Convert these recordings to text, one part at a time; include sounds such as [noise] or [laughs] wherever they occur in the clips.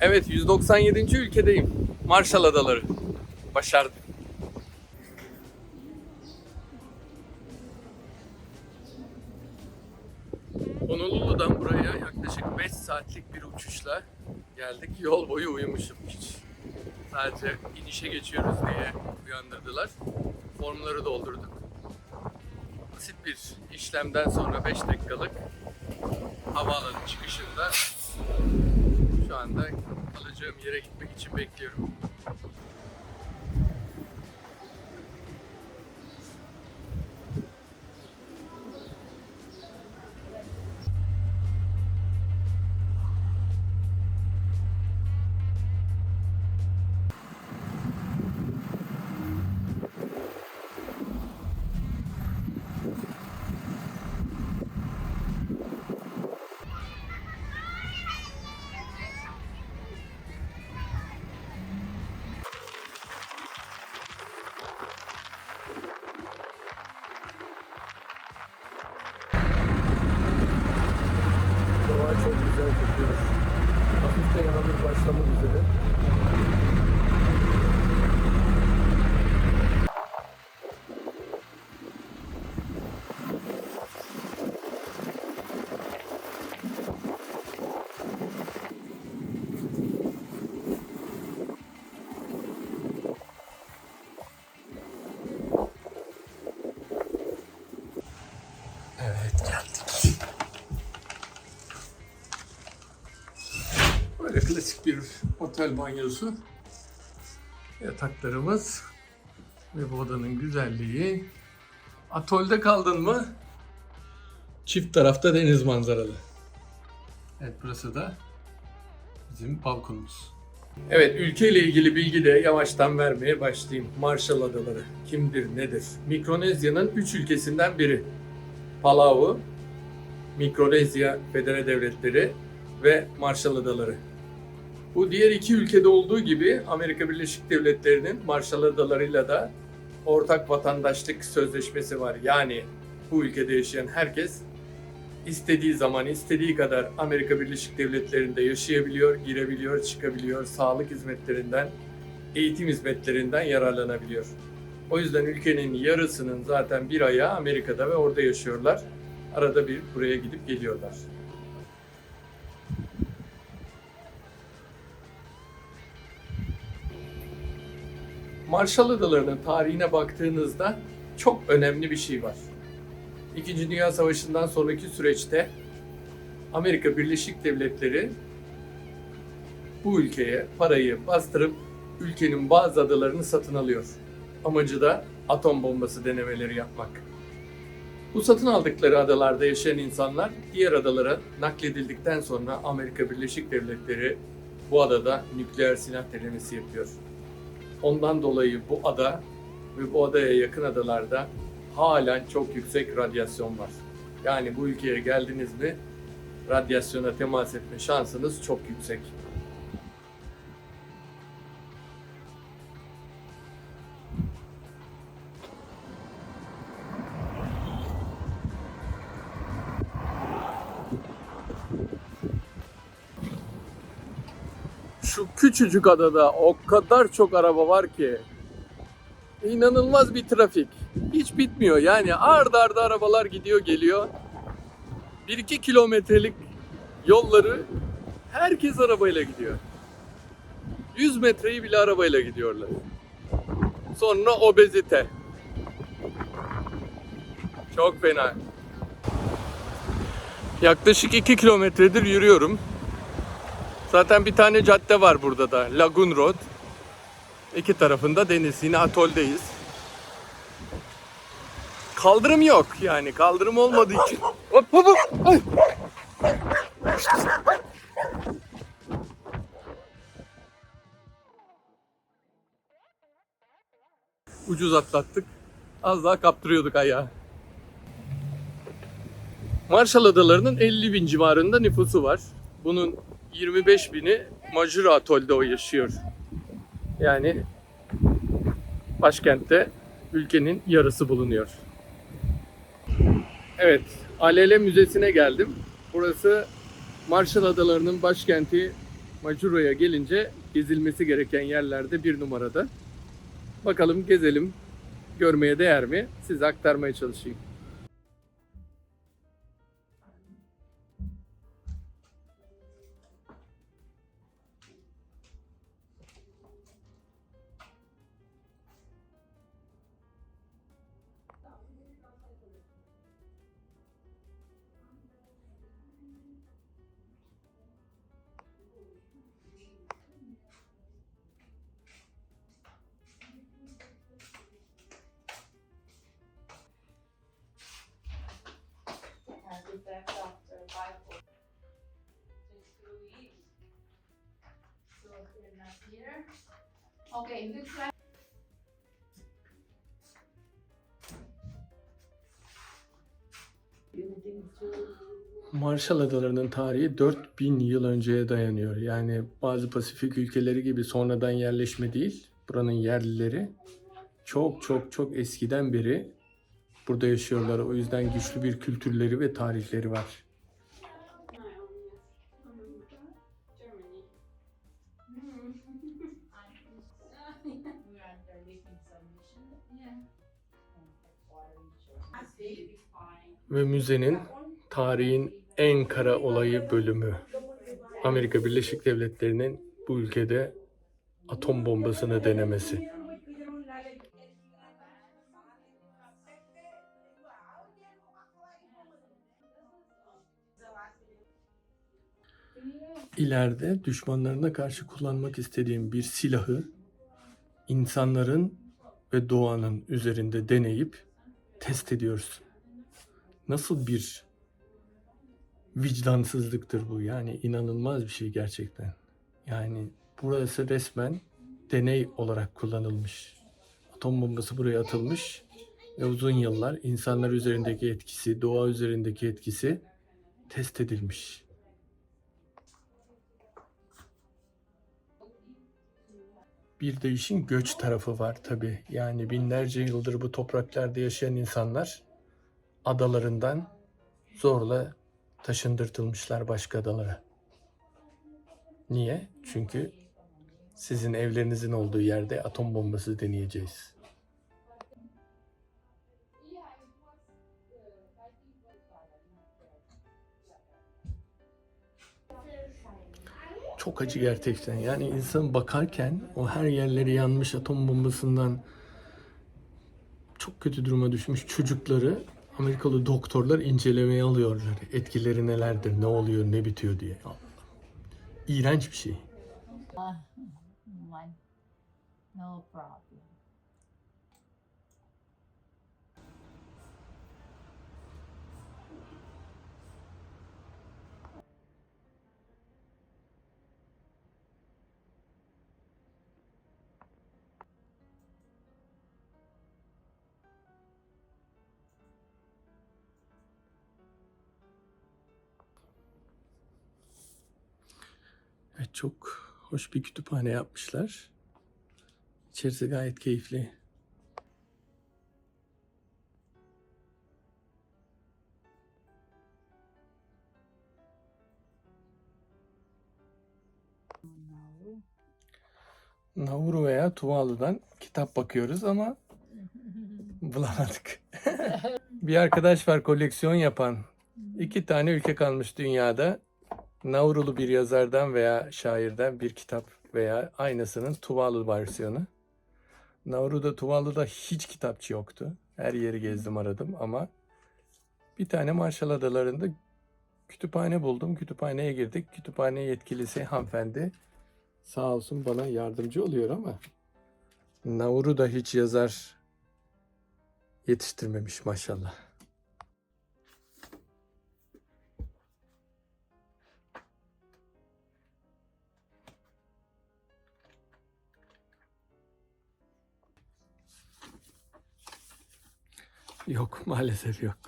Evet 197. ülkedeyim. Marshall Adaları. Başardım. Honolulu'dan buraya yaklaşık 5 saatlik bir uçuşla geldik. Yol boyu uyumuşum hiç. Sadece inişe geçiyoruz diye uyandırdılar. Formları doldurduk. Basit bir işlemden sonra 5 dakikalık havaalanı çıkışında anda alacağım yere gitmek için bekliyorum. Böyle klasik bir otel banyosu. Yataklarımız ve bu odanın güzelliği. Atolde kaldın mı? Çift tarafta deniz manzaralı. Evet burası da bizim balkonumuz. Evet ülkeyle ilgili bilgi de yavaştan vermeye başlayayım. Marshall Adaları kimdir nedir? Mikronezya'nın üç ülkesinden biri. Palau, Mikronezya Federe Devletleri ve Marshall Adaları. Bu diğer iki ülkede olduğu gibi Amerika Birleşik Devletleri'nin Marshall Adaları'yla da ortak vatandaşlık sözleşmesi var. Yani bu ülkede yaşayan herkes istediği zaman istediği kadar Amerika Birleşik Devletleri'nde yaşayabiliyor, girebiliyor, çıkabiliyor, sağlık hizmetlerinden, eğitim hizmetlerinden yararlanabiliyor. O yüzden ülkenin yarısının zaten bir ayağı Amerika'da ve orada yaşıyorlar. Arada bir buraya gidip geliyorlar. Marshall Adaları'nın tarihine baktığınızda çok önemli bir şey var. İkinci Dünya Savaşı'ndan sonraki süreçte Amerika Birleşik Devletleri bu ülkeye parayı bastırıp ülkenin bazı adalarını satın alıyor. Amacı da atom bombası denemeleri yapmak. Bu satın aldıkları adalarda yaşayan insanlar diğer adalara nakledildikten sonra Amerika Birleşik Devletleri bu adada nükleer silah denemesi yapıyor. Ondan dolayı bu ada ve bu adaya yakın adalarda halen çok yüksek radyasyon var. Yani bu ülkeye geldiniz mi radyasyona temas etme şansınız çok yüksek. Küçücük adada o kadar çok araba var ki inanılmaz bir trafik. Hiç bitmiyor yani ard arda arabalar gidiyor geliyor. 1-2 kilometrelik yolları herkes arabayla gidiyor. 100 metreyi bile arabayla gidiyorlar. Sonra obezite. Çok fena. Yaklaşık 2 kilometredir yürüyorum. Zaten bir tane cadde var burada da. Lagoon Road. İki tarafında deniz. Yine atoldeyiz. Kaldırım yok yani. Kaldırım olmadığı için. Hop hop hop. Ay. Ucuz atlattık. Az daha kaptırıyorduk ayağı. Marshall Adaları'nın 50 bin civarında nüfusu var. Bunun 25 bini Majuro Atol'de yaşıyor. Yani başkentte ülkenin yarısı bulunuyor. Evet, Alele Müzesi'ne geldim. Burası Marshall Adaları'nın başkenti Majuro'ya gelince gezilmesi gereken yerlerde bir numarada. Bakalım gezelim, görmeye değer mi? Size aktarmaya çalışayım. Theft after Bible. Just Louise. So here not here. Okay, looks like Marshall Adaları'nın tarihi 4000 yıl önceye dayanıyor. Yani bazı Pasifik ülkeleri gibi sonradan yerleşme değil. Buranın yerlileri çok çok çok eskiden beri burada yaşıyorlar. O yüzden güçlü bir kültürleri ve tarihleri var. Ve müzenin tarihin en kara olayı bölümü. Amerika Birleşik Devletleri'nin bu ülkede atom bombasını denemesi. İleride düşmanlarına karşı kullanmak istediğim bir silahı insanların ve doğanın üzerinde deneyip test ediyoruz. Nasıl bir vicdansızlıktır bu yani inanılmaz bir şey gerçekten. Yani burası resmen deney olarak kullanılmış. Atom bombası buraya atılmış ve uzun yıllar insanlar üzerindeki etkisi, doğa üzerindeki etkisi test edilmiş. Bir de işin göç tarafı var tabi. Yani binlerce yıldır bu topraklarda yaşayan insanlar adalarından zorla taşındırtılmışlar başka adalara. Niye? Çünkü sizin evlerinizin olduğu yerde atom bombası deneyeceğiz. Çok acı gerçekten. Yani insan bakarken o her yerleri yanmış atom bombasından çok kötü duruma düşmüş çocukları Amerikalı doktorlar incelemeye alıyorlar. Etkileri nelerdir, ne oluyor, ne bitiyor diye. İğrenç bir şey. One. No problem. Evet, çok hoş bir kütüphane yapmışlar. İçerisi gayet keyifli. Nauru veya Tuvalu'dan kitap bakıyoruz ama [laughs] bulamadık. [laughs] bir arkadaş var koleksiyon yapan. İki tane ülke kalmış dünyada. Naurulu bir yazardan veya şairden bir kitap veya aynısının Tuvalu versiyonu. Nauru'da Tuvalu'da hiç kitapçı yoktu. Her yeri gezdim aradım ama bir tane Marshall Adaları'nda kütüphane buldum. Kütüphaneye girdik. Kütüphane yetkilisi hanımefendi sağ olsun bana yardımcı oluyor ama Nauru'da hiç yazar yetiştirmemiş maşallah. Yok [laughs] maalesef yok.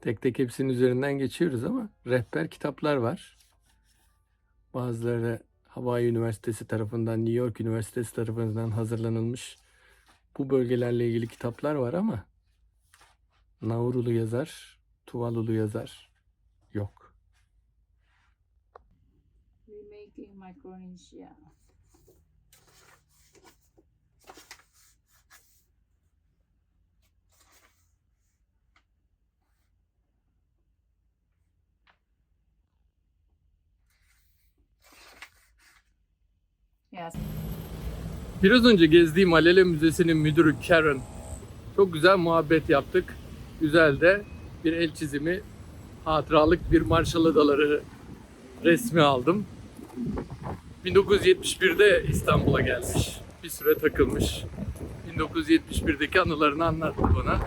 Tek tek hepsinin üzerinden geçiyoruz ama rehber kitaplar var. Bazıları Hawaii Üniversitesi tarafından, New York Üniversitesi tarafından hazırlanılmış bu bölgelerle ilgili kitaplar var ama Naurulu yazar, Tuvalulu yazar yok. Remake Micronesia. Yes. Biraz önce gezdiğim Alele Müzesi'nin müdürü Karen. Çok güzel muhabbet yaptık. Güzel de bir el çizimi, hatıralık bir Marshall Adaları resmi aldım. 1971'de İstanbul'a gelmiş. Bir süre takılmış. 1971'deki anılarını anlattı bana.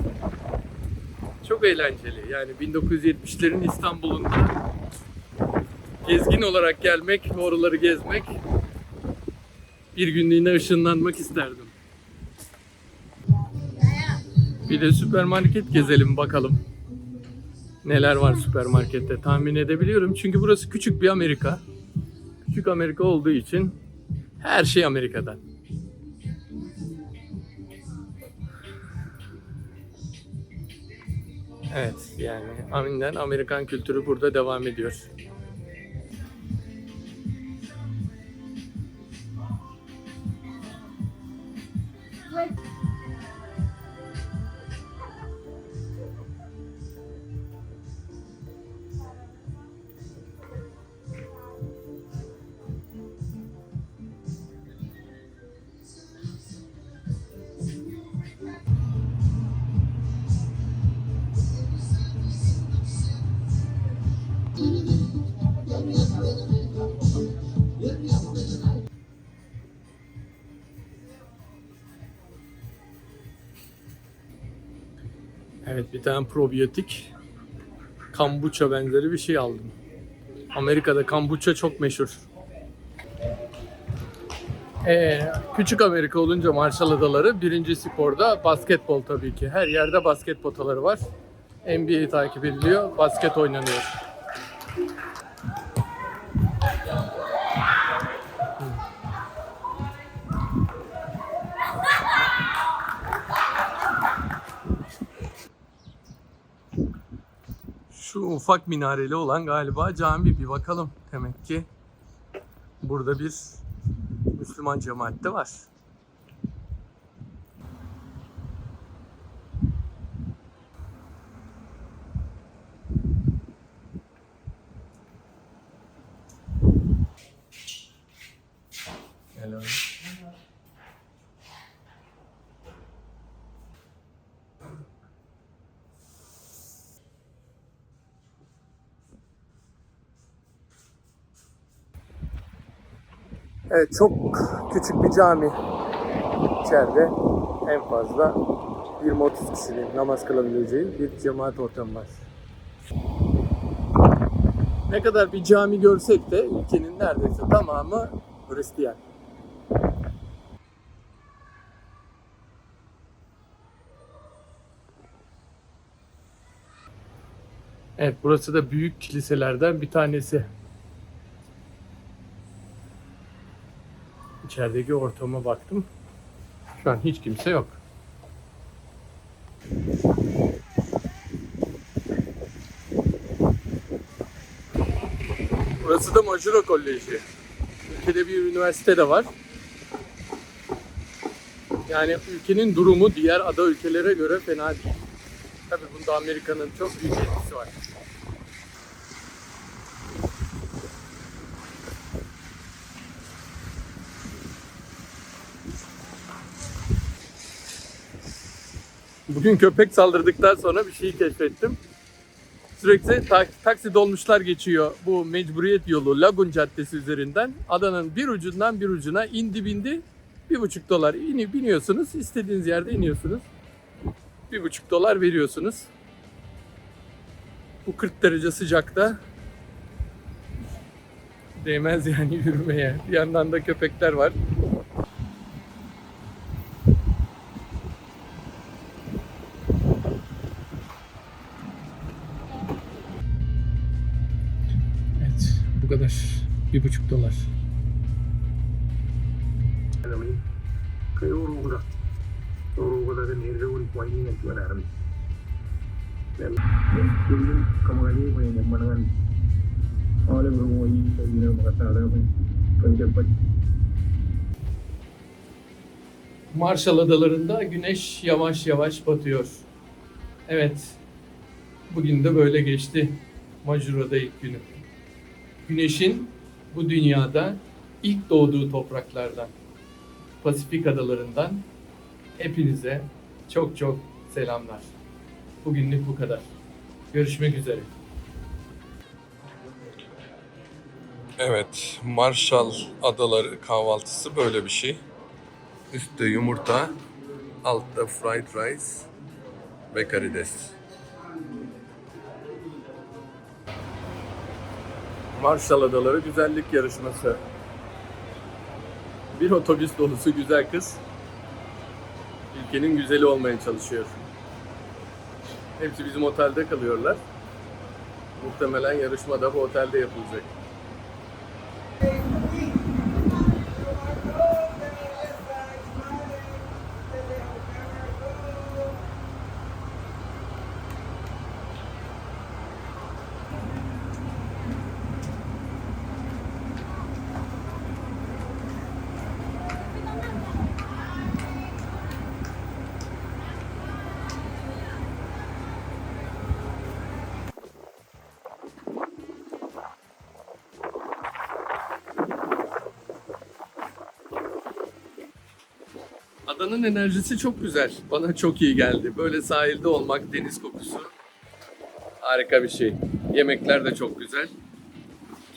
Çok eğlenceli. Yani 1970'lerin İstanbul'unda gezgin olarak gelmek oraları gezmek bir günlüğüne ışınlanmak isterdim. Bir de süpermarket gezelim bakalım. Neler var süpermarkette tahmin edebiliyorum. Çünkü burası küçük bir Amerika. Küçük Amerika olduğu için her şey Amerika'dan. Evet yani aminden Amerikan kültürü burada devam ediyor. Evet bir tane probiyotik kombuça benzeri bir şey aldım. Amerika'da kombuça çok meşhur. Ee, küçük Amerika olunca Marshall Adaları birinci sporda basketbol tabii ki. Her yerde basket potaları var. NBA takip ediliyor, basket oynanıyor. Ufak minareli olan galiba cami bir bakalım. Demek ki burada bir Müslüman cemaat de var. Evet çok küçük bir cami içeride en fazla 20-30 kişinin namaz kılabileceği bir cemaat ortamı var. Ne kadar bir cami görsek de ülkenin neredeyse tamamı Hristiyan. Evet burası da büyük kiliselerden bir tanesi. İçerideki ortama baktım. Şu an hiç kimse yok. Burası da Majuro Koleji. Ülkede bir üniversite de var. Yani ülkenin durumu diğer ada ülkelere göre fena değil. Tabii bunda Amerika'nın çok büyük etkisi var. Bugün köpek saldırdıktan sonra bir şeyi keşfettim. Sürekli ta- taksi dolmuşlar geçiyor bu mecburiyet yolu Lagun Caddesi üzerinden. Adanın bir ucundan bir ucuna indi bindi. Bir buçuk dolar ini biniyorsunuz. istediğiniz yerde iniyorsunuz. Bir buçuk dolar veriyorsunuz. Bu 40 derece sıcakta değmez yani yürümeye. Bir yandan da köpekler var. Bila mengatakan Önce bak. Marshall Adaları'nda güneş yavaş yavaş batıyor. Evet, bugün de böyle geçti Majura'da ilk günü. Güneşin bu dünyada ilk doğduğu topraklardan, Pasifik adalarından hepinize çok çok selamlar. Bugünlük bu kadar. Görüşmek üzere. Evet, Marshall Adaları kahvaltısı böyle bir şey. Üstte yumurta, altta fried rice ve karides. Marshall Adaları Güzellik Yarışması. Bir otobüs dolusu güzel kız ülkenin güzeli olmaya çalışıyor. Hepsi bizim otelde kalıyorlar. Muhtemelen yarışma da bu otelde yapılacak. Adanın enerjisi çok güzel. Bana çok iyi geldi. Böyle sahilde olmak, deniz kokusu harika bir şey. Yemekler de çok güzel.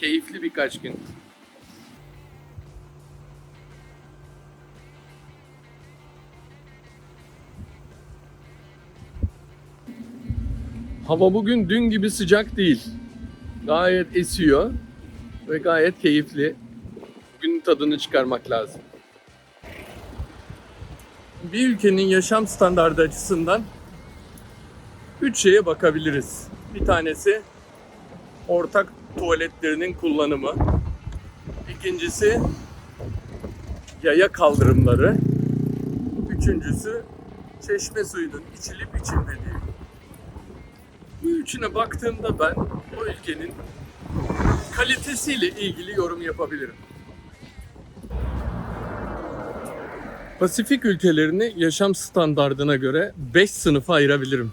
Keyifli birkaç gün. Hava bugün dün gibi sıcak değil. Gayet esiyor ve gayet keyifli. Günün tadını çıkarmak lazım bir ülkenin yaşam standardı açısından üç şeye bakabiliriz. Bir tanesi ortak tuvaletlerinin kullanımı. İkincisi yaya kaldırımları. Üçüncüsü çeşme suyunun içilip içilmediği. Bu üçüne baktığımda ben o ülkenin kalitesiyle ilgili yorum yapabilirim. Pasifik ülkelerini yaşam standardına göre 5 sınıfa ayırabilirim.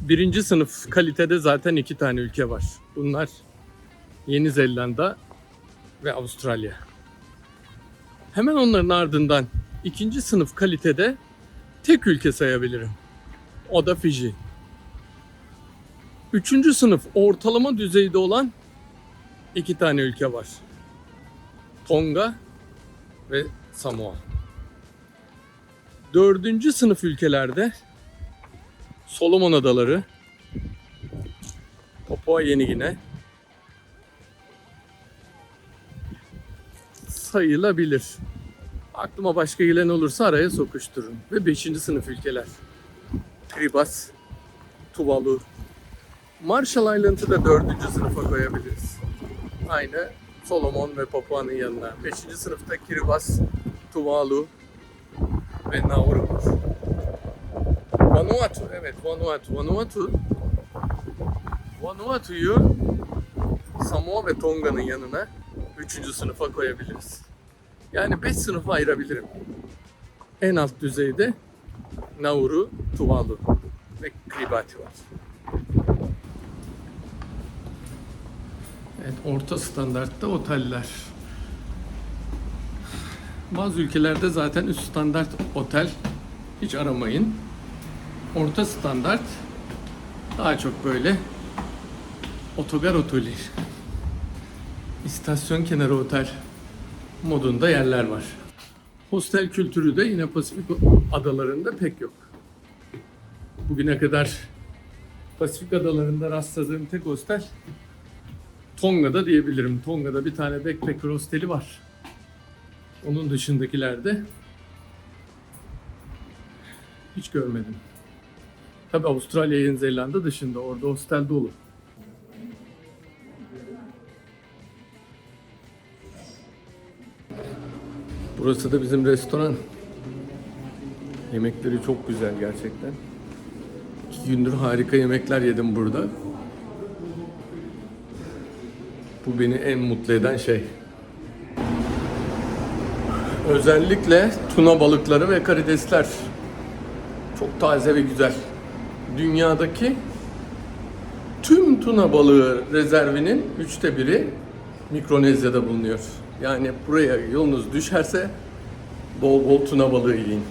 Birinci sınıf kalitede zaten iki tane ülke var. Bunlar Yeni Zelanda ve Avustralya. Hemen onların ardından ikinci sınıf kalitede tek ülke sayabilirim. O da Fiji. Üçüncü sınıf ortalama düzeyde olan iki tane ülke var. Tonga ve Samoa. Dördüncü sınıf ülkelerde Solomon Adaları, Papua Yeni Gine sayılabilir. Aklıma başka gelen olursa araya sokuşturun. Ve beşinci sınıf ülkeler. Kiribati, Tuvalu, Marshall Island'ı da dördüncü sınıfa koyabiliriz. Aynı Solomon ve Papua'nın yanına. Beşinci sınıfta Kiribati, Tuvalu, ve Nauru. Vanuatu, evet Vanuatu. Vanuatu, Vanuatu'yu Samoa ve Tonga'nın yanına 3. sınıfa koyabiliriz. Yani 5 sınıfa ayırabilirim. En alt düzeyde Nauru, Tuvalu ve Kiribati var. Evet, orta standartta oteller. Bazı ülkelerde zaten üst standart otel hiç aramayın. Orta standart daha çok böyle otogar oteli, istasyon kenarı otel modunda yerler var. Hostel kültürü de yine Pasifik adalarında pek yok. Bugüne kadar Pasifik adalarında rastladığım tek hostel Tonga'da diyebilirim. Tonga'da bir tane backpacker hosteli var. Onun dışındakilerde hiç görmedim. Tabi Avustralya, Yeni Zelanda dışında orada hostel dolu. Burası da bizim restoran. Yemekleri çok güzel gerçekten. İki gündür harika yemekler yedim burada. Bu beni en mutlu eden şey. Özellikle tuna balıkları ve karidesler çok taze ve güzel. Dünyadaki tüm tuna balığı rezervinin üçte biri Mikronezya'da bulunuyor. Yani buraya yolunuz düşerse bol bol tuna balığı yiyin.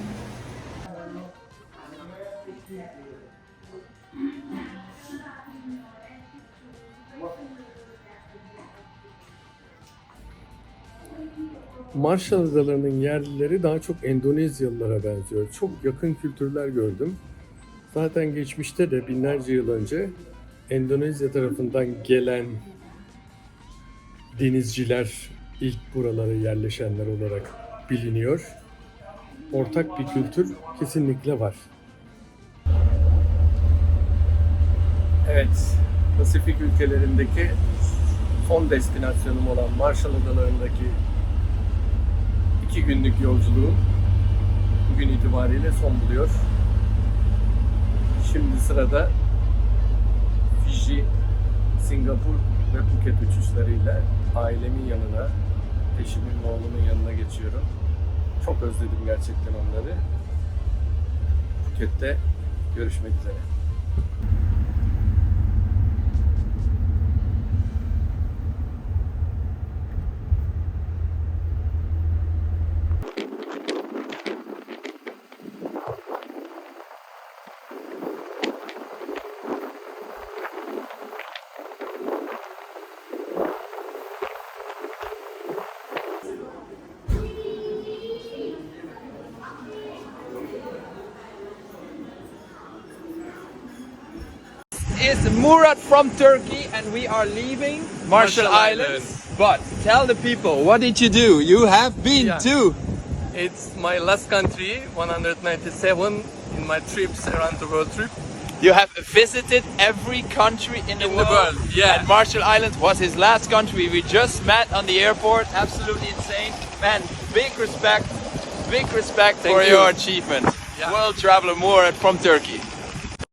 Marshall Adaları'nın yerlileri daha çok Endonezyalılara benziyor. Çok yakın kültürler gördüm. Zaten geçmişte de binlerce yıl önce Endonezya tarafından gelen denizciler ilk buralara yerleşenler olarak biliniyor. Ortak bir kültür kesinlikle var. Evet, Pasifik ülkelerindeki son destinasyonum olan Marshall Adaları'ndaki iki günlük yolculuğum bugün itibariyle son buluyor. Şimdi sırada Fiji, Singapur ve Phuket uçuşlarıyla ailemin yanına, eşimin ve oğlumun yanına geçiyorum. Çok özledim gerçekten onları. Phuket'te görüşmek üzere. Is Murat from Turkey and we are leaving Marshall, Marshall Islands. But tell the people, what did you do? You have been Yeah. to It's my last country, 197 in my trips around the world trip. you have visited every country in the, In the world. world, yeah. And Marshall Islands was his last country. We just met on the airport. Absolutely insane. Man, big respect. Big respect Thank for you. your achievement. Yeah. World traveler Murat from Turkey.